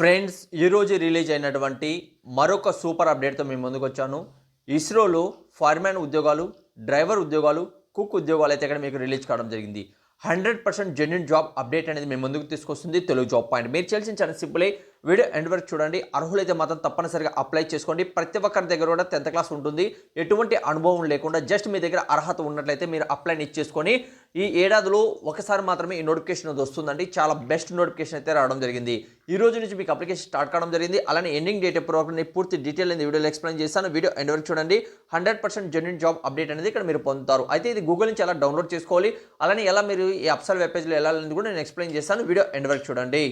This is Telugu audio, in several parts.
ఫ్రెండ్స్ ఈరోజు రిలీజ్ అయినటువంటి మరొక సూపర్ అప్డేట్తో మేము ముందుకు వచ్చాను. ఇస్రోలో ఫైర్మ్యాన్ ఉద్యోగాలు డ్రైవర్ ఉద్యోగాలు కుక్ ఉద్యోగాలు అయితే ఇక్కడ మీకు రిలీజ్ కావడం జరిగింది. Hundred percent genuine job update అనేది మేము ముందుకు తీసుకొస్తుంది. Telugu job point. మీరు చేయాల్సిన చాలా సింపులే వీడియో ఎండ్ వరకు చూడండి. అర్హులైతే మాత్రం తప్పనిసరిగా అప్లై చేసుకోండి. ప్రతి ఒక్కరి దగ్గర కూడా టెన్త్ క్లాస్ ఉంటుంది. ఎటువంటి అనుభవం లేకుండా జస్ట్ మీ దగ్గర అర్హత ఉన్నట్లయితే మీరు అప్లైని ఇచ్చేసుకొని ఈ ఏడాదిలో ఒకసారి మాత్రమే ఈ నోటిఫికేషన్ అది వస్తుందండి. చాలా బెస్ట్ నోటిఫికేషన్ అయితే రావడం జరిగింది. ఈ రోజు నుంచి మీకు అప్లికేషన్ స్టార్ట్ కావడం జరిగింది. అలానే ఎండింగ్ డేట్ ఎప్పుడు వరకు నేను పూర్తి డీటెయిల్ అనేది వీడియోలో ఎక్స్ప్లెయిన్ చేస్తాను వీడియో ఎండ్ వరకు చూడండి. Hundred percent genuine job update అనేది ఇక్కడ మీరు పొందుతారు. అయితే ఇది గూగుల్ నుంచి ఎలా డౌన్లోడ్ చేసుకోవాలి? అలానే ఎలా మీరు ఈ అప్సల్ వెబ్ పేజ్లో వెళ్ళాలని కూడా నేను ఎక్స్ప్లెయిన్ చేస్తాను వీడియో ఎండ్ వరకు చూడండి.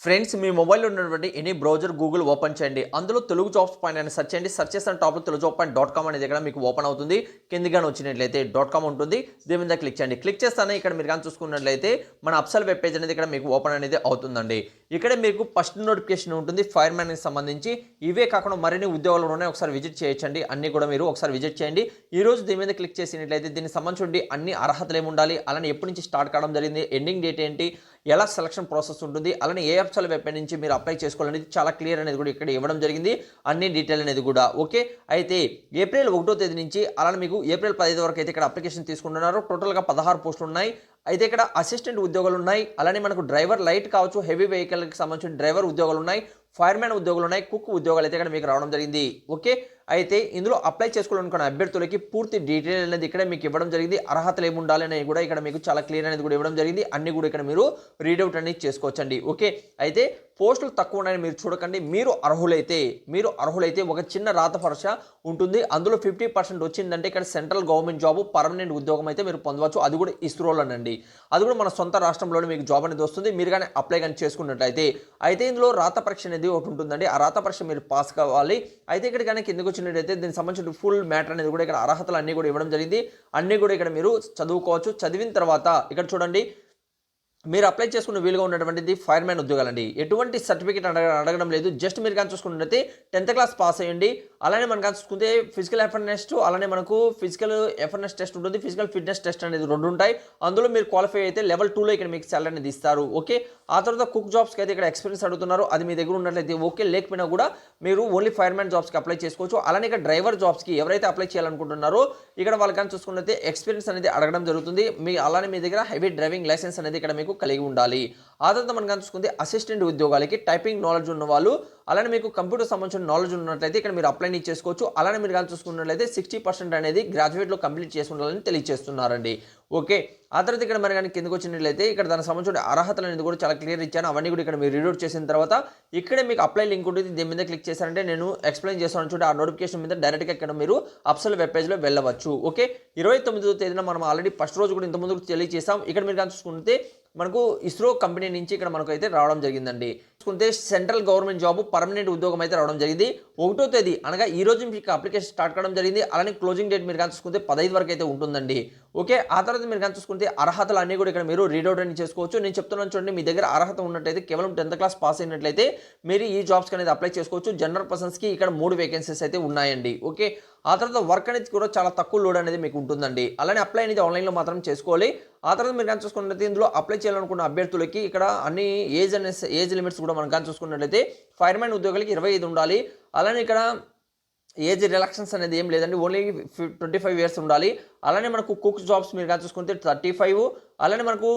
ఫ్రెండ్స్ మీ మొబైల్లో ఉన్నటువంటి ఎనీ బ్రౌజర్ గూగుల్ ఓపెన్ చేయండి. అందులో తెలుగు జాబ్స్ పాయింట్ అని సెర్చ్ చేయండి. సెర్చ్ చేసిన టాప్లో Telugu job point dot com అనేది ఇక్కడ మీకు ఓపెన్ అవుతుంది. కిందిగానే వచ్చినట్లయితే డాట్ కామ్ ఉంటుంది. దీని మీద క్లిక్ చేయండి. క్లిక్ చేస్తానే ఇక్కడ మీరు కానీ చూసుకున్నట్లయితే మన అప్సల్ వెబ్ పేజ్ అనేది ఇక్కడ మీకు ఓపెన్ అనేది అవుతుందండి. ఇక్కడ మీకు ఫస్ట్ నోటిఫికేషన్ ఉంటుంది ఫైర్ మ్యాన్కి సంబంధించి. ఇవే కాకుండా మరిన్ని ఉద్యోగాలు ఉన్నాయి ఒకసారి విజిట్ చేయొచ్చండి. అన్ని కూడా మీరు ఒకసారి విజిట్ చేయండి. ఈ రోజు దీని మీద క్లిక్ చేసినట్లయితే దీనికి సంబంధించి అన్ని అర్హతలు ఏమి ఉండాలి అలానే ఎప్పటి నుంచి స్టార్ట్ కావడం జరిగింది ఎండింగ్ డేట్ ఏంటి ఎలా సెలక్షన్ ప్రాసెస్ ఉంటుంది అలానే ఏ అప్సల్ వెబ్ నుంచి మీరు అప్లై చేసుకోవాలనేది చాలా క్లియర్ అనేది కూడా ఇక్కడ ఇవ్వడం జరిగింది. అన్ని డీటెయిల్ అనేది కూడా ఓకే? అయితే ఏప్రిల్ ఒకటో తేదీ నుంచి అలానే మీకు ఏప్రిల్ పదిహేను వరకు అయితే ఇక్కడ అప్లికేషన్ తీసుకుంటున్నారు. టోటల్గా పదహారు పోస్టులు ఉన్నాయి. అయితే ఇక్కడ అసిస్టెంట్ ఉద్యోగాలు ఉన్నాయి అలానే మనకు డ్రైవర్ లైట్ కావచ్చు హెవీ వెహికల్కి సంబంధించిన డ్రైవర్ ఉద్యోగాలు ఉన్నాయి ఫైర్మ్యాన్ ఉద్యోగాలు ఉన్నాయి కుక్ ఉద్యోగాలు అయితే ఇక్కడ మీకు రావడం జరిగింది. ఓకే? అయితే ఇందులో అప్లై చేసుకోవాలనుకున్న అభ్యర్థులకి పూర్తి డీటెయిల్ అనేది ఇక్కడ మీకు ఇవ్వడం జరిగింది. అర్హతలు ఏమి ఉండాలి అనేది కూడా ఇక్కడ మీకు చాలా క్లియర్ అనేది కూడా ఇవ్వడం జరిగింది. అన్ని కూడా ఇక్కడ మీరు రీడౌట్ అనేది చేసుకోవచ్చండి. ఓకే? అయితే పోస్టులు తక్కువ ఉన్నాయని మీరు చూడకండి. మీరు అర్హులైతే మీరు అర్హులైతే ఒక చిన్న రాత పరీక్ష ఉంటుంది. అందులో ఫిఫ్టీ పర్సెంట్ వచ్చిందంటే ఇక్కడ సెంట్రల్ గవర్నమెంట్ జాబ్ పర్మనెంట్ ఉద్యోగం అయితే మీరు పొందవచ్చు. అది కూడా ఇస్రోలోనండి. అది కూడా మన సొంత రాష్ట్రంలోనే మీకు జాబ్ అనేది వస్తుంది. మీరు కానీ అప్లై కానీ చేసుకున్నట్లయితే అయితే ఇందులో రాత పరీక్ష అనేది ఒకటి ఉంటుందండి. ఆ రాత పరీక్ష మీరు పాస్ కావాలి. అయితే ఇక్కడ కానీ కిందకు వచ్చినట్టయితే దీనికి సంబంధించిన ఫుల్ మ్యాటర్ అనేది కూడా ఇక్కడ అర్హతలు అన్నీ కూడా ఇవ్వడం జరిగింది. అన్నీ కూడా ఇక్కడ మీరు చదువుకోవచ్చు. చదివిన తర్వాత ఇక్కడ చూడండి మీరు అప్లై చేసుకున్న వీలుగా ఉన్నటువంటిది ఫైర్మ్యాన్ ఉద్యోగాలండి. ఎటువంటి సర్టిఫికేట్ అడగ అడగడం లేదు. జస్ట్ మీరు కానీ చూసుకున్నట్లయితే టెన్త్ క్లాస్ పాస్ అయ్యండి. అలానే మనం కానీ చూసుకుంటే ఫిజికల్ ఎఫర్నెస్ అలానే మనకు ఫిజికల్ ఎఫర్నెస్ టెస్ట్ ఉంటుంది. ఫిజికల్ ఫిట్నెస్ టెస్ట్ అనేది రెండు ఉంటాయి. అందులో మీరు క్వాలిఫై అయితే లెవెల్ టూలో ఇక్కడ మీకు సాలరీ అనేది ఇస్తారు. ఓకే? ఆ తర్వాత కుక్ జాబ్స్కి అయితే ఇక్కడ ఎక్స్పీరియన్స్ అడుగుతున్నారు. అది మీ దగ్గర ఉన్నట్లయితే ఓకే. లేకపోయినా కూడా మీరు ఓన్లీ ఫైర్మ్యాన్ జాబ్స్కి అప్లై చేసుకోవచ్చు. అలానే ఇక్కడ డ్రైవర్ జాబ్స్కి ఎవరైతే అప్లై చేయాలనుకుంటున్నారో ఇక్కడ వాళ్ళు కానీ చూసుకున్నట్లయితే ఎక్స్పీరియన్స్ అనేది అడగడం జరుగుతుంది. మీ అలానే మీ దగ్గర హెవీ డ్రైవింగ్ లైసెన్స్ అనేది ఇక్కడ మీకు కలిగి ఉండాలి. ఆ తర్వాత మనం చూసుకుంటే అసిస్టెంట్ ఉద్యోగాలకి టైపింగ్ నాలెడ్జ్ ఉన్న వాళ్ళు. అలానే మీకు కంప్యూటర్ సంబంధించిన నాలెడ్జ్ ఉన్నట్లయితే ఇక్కడ మీరు అప్లై చేసుకోవచ్చు. అలానే మీరు కానీ చూసుకున్నట్లయితే సిక్స్టీ పర్సెంట్ అనేది గ్రాడ్యుయేట్లో కంప్లీట్ చేసి ఉండాలని తెలియజేస్తున్నారండి. ఓకే. ఆ తర్వాత ఇక్కడ మరి కానీ కిందకు వచ్చినట్లయితే ఇక్కడ దానికి సంబంధించిన అర్హతలు అనేది కూడా చాలా క్లియర్ ఇచ్చాను. అవన్నీ కూడా ఇక్కడ మీరు రీడౌట్ చేసిన తర్వాత ఇక్కడే మీకు అప్లై లింక్ ఉంటుంది. దీని మీద క్లిక్ చేశారంటే నేను ఎక్స్ప్లెయిన్ చేస్తాను చూడండి ఆ నోటిఫికేషన్ మీద డైరెక్ట్గా ఇక్కడ మీరు అప్సల్ వెబ్ పేజ్లో వెళ్ళవచ్చు. ఓకే. ఇరవై తొమ్మిదో తేదీన మనం ఆల్రెడీ ఫస్ట్ రోజు కూడా ఇంతకుముందు తెలియజేసాం ఇక్కడ మీరు కానీ చూసుకుంటే మనకు ఇస్రో కంపెనీ నుంచి ఇక్కడ మనకు అయితే రావడం జరిగిందండి. చూసుకుంటే సెంట్రల్ గవర్నమెంట్ జాబ్ పర్మనెంట్ ఉద్యోగం అయితే రావడం జరిగింది. ఒకటో తేదీ అనగా ఈ రోజు మీకు అప్లికేషన్ స్టార్ట్ కావడం జరిగింది. అలానే క్లోజింగ్ డేట్ మీరు కానీ చూసుకుంటే పదహైదు వరకు అయితే ఉంటుందండి. ఓకే ఆ తర్వాత మీరు కానీ చూసుకుంటే అర్హతలు అన్నీ కూడా ఇక్కడ మీరు రీడౌట్ అని చేసుకోవచ్చు. నేను చెప్తున్నాను చూడండి మీ దగ్గర అర్హత ఉన్నట్టయితే కేవలం టెన్త్ క్లాస్ పాస్ అయినట్లయితే మీరు ఈ జాబ్స్కి అనేది అప్లై చేసుకోవచ్చు. జనరల్ పర్సన్స్కి ఇక్కడ మూడు వేకెన్సీస్ అయితే ఉన్నాయండి. ఓకే ఆ తర్వాత వర్క్ అనేది కూడా చాలా తక్కువ లోడ్ అనేది మీకు ఉంటుందండి. అలానే అప్లై అనేది ఆన్లైన్లో మాత్రం చేసుకోవాలి. ఆ తర్వాత మీరు కానీ చూసుకున్నట్లయితే ఇందులో అప్లై చేయాలనుకున్న అభ్యర్థులకి ఇక్కడ అన్ని ఏజ్ అనే ఏజ్ లిమిట్స్ కూడా మనం కానీ చూసుకున్నట్లయితే ఫైర్మ్యాన్ ఉద్యోగులకి ఇరవై ఐదు ఉండాలి. అలానే ఇక్కడ ఏజ్ రిలాక్షన్స్ అనేది ఏం లేదండి. ఓన్లీ ట్వంటీ ఫైవ్ ఇయర్స్ ఉండాలి. అలానే మనకు కుక్ జాబ్స్ మీరు కానీ చూసుకుంటే థర్టీ ఫైవ్ అలానే మనకు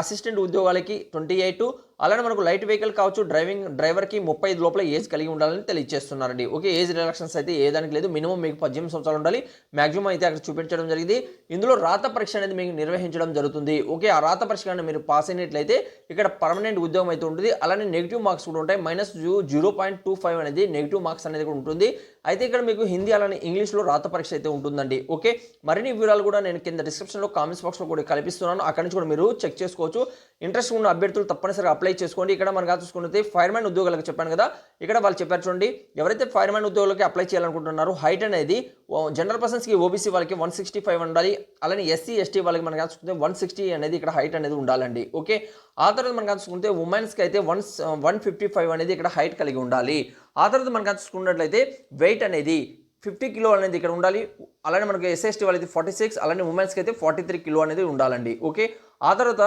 అసిస్టెంట్ ఉద్యోగాలకి ట్వంటీ ఎయిట్ అలానే మనకు లైట్ వెహికల్ కావచ్చు డ్రైవింగ్ డ్రైవర్కి ముప్పై ఐదు లోపల ఏజ్ కలిగి ఉండాలని తెలియజేస్తున్నారండి. ఓకే ఏజ్ రిలాక్షన్స్ అయితే ఏ దానికి లేదు మినిమం మీకు పద్దెనిమిది సంవత్సరాలు ఉండాలి. మాక్సిమం అయితే అక్కడ చూపించడం జరిగింది. ఇందులో రాత పరీక్ష అనేది మీకు నిర్వహించడం జరుగుతుంది. ఓకే ఆ రాత పరీక్ష కానీ మీరు పాస్ అయినట్లయితే ఇక్కడ పర్మనెంట్ ఉద్యోగం అయితే ఉంటుంది. అలానే నెగిటివ్ మార్క్స్ కూడా ఉంటాయి. Minus zero point two five అనేది నెగిటివ్ మార్క్స్ అనేది కూడా ఉంటుంది. అయితే ఇక్కడ మీకు హిందీ అలానే ఇంగ్లీష్లో రాత పరీక్ష అయితే ఉంటుందండి. ఓకే మరిన్ని వివరాలు కూడా నేను కింద డిస్క్రిప్షన్లో కామెంట్స్ బాక్స్లో కూడా కల్పిస్తున్నాను. అక్కడి నుంచి కూడా మీరు చెక్ చేసుకోవచ్చు. ఇంట్రెస్ట్ ఉన్న అభ్యర్థులు తప్పనిసరిగా అప్లై చేసుకోండి. ఇక్కడ మనం చూసుకుంటే ఫైర్మ్యాన్ ఉద్యోగాలకు చెప్పాను కదా. ఇక్కడ వాళ్ళు చెప్పారు చూడండి ఎవరైతే ఫైర్మ్యాన్ ఉద్యోగులకి అప్లై చేయాలనుకుంటున్నారో హైట్ అనేది జనరల్ పర్సన్స్కి ఓబీసీ వాళ్ళకి వన్ సిక్స్టీ ఫైవ్ ఉండాలి. అలానే ఎస్సీ ఎస్టీ వాళ్ళకి మనకు చూసుకుంటే వన్ సిక్స్టీ అనేది ఇక్కడ హైట్ అనేది ఉండాలండి. ఓకే? ఆ తర్వాత మనం చూసుకుంటే ఉమెన్స్కి అయితే వన్ వన్ ఫిఫ్టీ ఫైవ్ అనేది ఇక్కడ హైట్ కలిగి ఉండాలి. ఆ తర్వాత మనం చూసుకున్నట్లయితే వెయిట్ అనేది ఫిఫ్టీ కిలో అనేది ఇక్కడ ఉండాలి. అలానే మనకి ఎస్ఎస్టీ వాళ్ళది ఫార్టీ సిక్స్ అలానే ఉమెన్స్కి అయితే ఫార్టీ త్రీ కిలో అనేది ఉండాలండి. ఓకే ఆ తర్వాత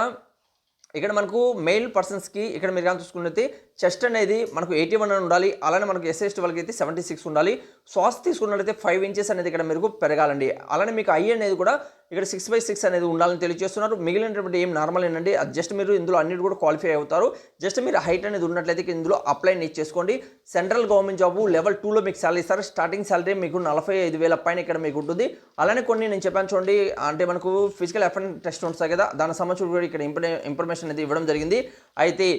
ఇక్కడ మనకు మెయిల్ పర్సన్స్కి ఇక్కడ మీరు కానీ చూసుకున్నట్లయితే చెస్ట్ అనేది మనకు ఎయిటీ వన్ ఉండాలి. అలానే మనకు ఎస్ఎస్టీ వాళ్ళకి అయితే సెవెంటీ సిక్స్ ఉండాలి. శ్వాస తీసుకున్నట్లయితే ఫైవ్ ఇంచెస్ అనేది ఇక్కడ మీరు పెరగాలండి. అలానే మీకు ఐ అనేది కూడా ఇక్కడ సిక్స్ బై సిక్స్ అనేది ఉండాలని తెలియజేస్తున్నారు. మిగిలినటువంటి ఏం నార్మల్ ఏంటంటే అది జస్ట్ మీరు ఇందులో అన్నిటి కూడా క్వాలిఫై అవుతారు. జస్ట్ మీరు హైట్ అనేది ఉన్నట్లయితే ఇందులో అప్లై చేసుకోండి. సెంట్రల్ గవర్నమెంట్ జాబ్ లెవెల్ టూలో మీకు శాలరీ ఇస్తారు. స్టార్టింగ్ శాలరీ మీకు నలభై ఐదు వేల పైన ఇక్కడ మీకు ఉంటుంది. అలానే కొన్ని నేను చెప్పాను చూడండి. అంటే మనకు ఫిజికల్ ఎఫెక్ట్ టెస్ట్ ఉంటుంది కదా. దానికి సంబంధించి కూడా ఇక్కడ ఇన్ఫర్మేషన్ అనేది ఇవ్వడం జరిగింది. అయితే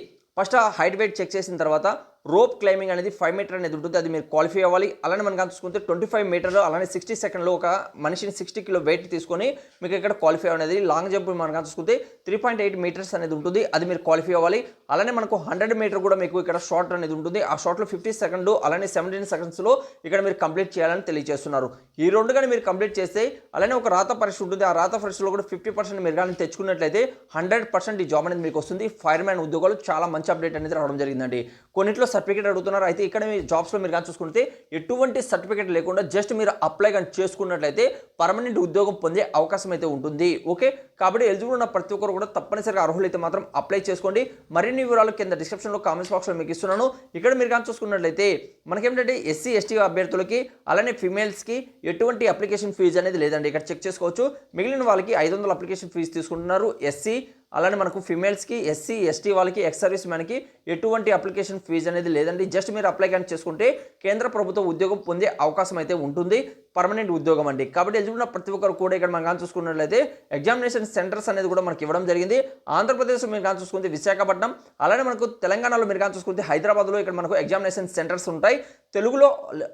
ఫస్ట్ ఆ హైట్ వెయిట్ చెక్ చేసిన తర్వాత రోప్ క్లైంబింగ్ అనేది ఫైవ్ మీటర్ అనేది ఉంటుంది. అది మీరు క్వాలిఫై అవ్వాలి. అలానే మనం కనుక ట్వంటీ ఫైవ్ మీటర్లో అలానే సిక్స్టీ సెకండ్లో ఒక మనిషిని సిక్స్టీ కిలో వెయిట్ తీసుకొని మీకు ఇక్కడ క్వాలిఫై అనేది లాంగ్ జంప్ మనం కనుక త్రీ పాయింట్ ఎయిట్ మీటర్స్ అనేది ఉంటుంది. అది మీరు క్వాలిఫై అవ్వాలి. అలానే మనకు హండ్రెడ్ మీటర్ కూడా మీకు ఇక్కడ షార్ట్ అనేది ఉంటుంది. ఆ షార్ట్లో ఫిఫ్టీ సెకండ్ అలానే సెవెంటీన్ సెకండ్స్లో ఇక్కడ మీరు కంప్లీట్ చేయాలని తెలియజేస్తున్నారు. ఈ రెండు కానీ మీరు కంప్లీట్ చేస్తే అలానే ఒక రాత పరీక్ష ఉంటుంది. ఆ రాత పరీక్షలో కూడా ఫిఫ్టీ పర్సెంట్ మీరు కానీ తెచ్చుకున్నట్లయితే హండ్రెడ్ పర్సెంట్ ఈ జాబ్ అనేది మీకు వస్తుంది. ఫైర్ మ్యాన్ ఉద్యోగాలు చాలా మంచి అప్డేట్ అనేది రావడం జరిగిందండి. కొన్నిట్లో సర్టిఫికేట్ అడుగుతున్నారు. అయితే ఇక్కడ మీ జాబ్స్లో మీరు కానీ చూసుకుంటే ఎటువంటి సర్టిఫికేట్ లేకుండా జస్ట్ మీరు అప్లై కానీ చేసుకున్నట్లయితే పర్మనెంట్ ఉద్యోగం పొందే అవకాశం అయితే ఉంటుంది. ఓకే కాబట్టి ఎలిజిబుల్ ఉన్న ప్రతి ఒక్కరు కూడా తప్పనిసరిగా అర్హులైతే మాత్రం అప్లై చేసుకోండి. మరిన్ని వివరాలు కింద డిస్క్రిప్షన్లో కామెంట్స్ బాక్స్లో మీకు ఇస్తున్నాను. ఇక్కడ మీరు కానీ చూసుకున్నట్లయితే మనకేంటంటే ఎస్సీ ఎస్టీ అభ్యర్థులకి అలానే ఫిమేల్స్కి ఎటువంటి అప్లికేషన్ ఫీజు అనేది లేదండి. ఇక్కడ చెక్ చేసుకోవచ్చు. మిగిలిన వాళ్ళకి ఐదు వందల అప్లికేషన్ ఫీజు తీసుకుంటున్నారు ఎస్సీ అలానే మనకు ఫిమేల్స్కి ఎస్సీ ఎస్టీ వాళ్ళకి ఎక్స్ సర్వీస్ మ్యాన్కి ఎటువంటి అప్లికేషన్ ఫీజు అనేది లేదండి. జస్ట్ మీరు అప్లై కానీ చేసుకుంటే కేంద్ర ప్రభుత్వ ఉద్యోగం పొందే అవకాశం అయితే ఉంటుంది. పర్మనెంట్ ఉద్యోగం అండి. కాబట్టి ఎలిజిబుల్ ఉన్న ప్రతి ఒక్కరు కూడా ఇక్కడ మనం కానీ చూసుకున్నట్లయితే ఎగ్జామినేషన్ సెంటర్స్ అనేది కూడా మనకి ఇవ్వడం జరిగింది. ఆంధ్రప్రదేశ్ మీరు కానీ చూసుకుంటే విశాఖపట్నం అలానే మనకు తెలంగాణలో మీరు కానీ చూసుకుంటే హైదరాబాద్లో ఇక్కడ మనకు ఎగ్జామినేషన్ సెంటర్స్ ఉంటాయి. తెలుగులో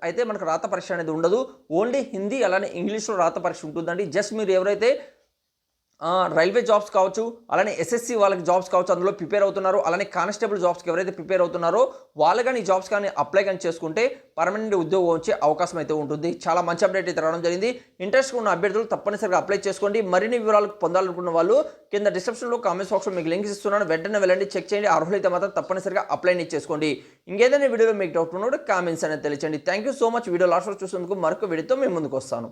అయితే మనకు రాత పరీక్ష అనేది ఉండదు. ఓన్లీ హిందీ అలానే ఇంగ్లీష్లో రాత పరీక్ష ఉంటుందండి. జస్ట్ మీరు ఎవరైతే రైల్వే జాబ్స్ కావచ్చు అలానే ఎస్ఎస్సి వాళ్ళకి జాబ్స్ కావచ్చు అందులో ప్రిపేర్ అవుతున్నారు అలానే కానిస్టేబుల్ జాబ్స్కి ఎవరైతే ప్రిపేర్ అవుతున్నారో వాళ్ళు కానీ ఈ జాబ్స్ కానీ అప్లై కానీ చేసుకుంటే పర్మనెంట్ ఉద్యోగం వచ్చే అవకాశం అయితే ఉంటుంది. చాలా మంచి అప్డేట్ అయితే రావడం జరిగింది. ఇంట్రెస్ట్ ఉన్న అభ్యర్థులు తప్పనిసరిగా అప్లై చేసుకోండి మరిన్ని వివరాలు పొందాలనుకున్న వాళ్ళు కింద డిస్క్రిప్షన్లో కామెంట్స్ బాక్స్లో మీకు లింక్స్ ఇస్తున్నాను. వెంటనే వెళ్ళండి చెక్ చేయండి. అర్హులైతే మాత్రం తప్పనిసరిగా అప్లై చేసుకోండి. ఇంకేదైనా వీడియోలో మీకు డౌట్ ఉన్నప్పుడు కామెంట్స్ అనేది తెలియచండి thank you so much video last చూసినందుకు మరొక వీడియోతో మేము ముందుకు వస్తాను.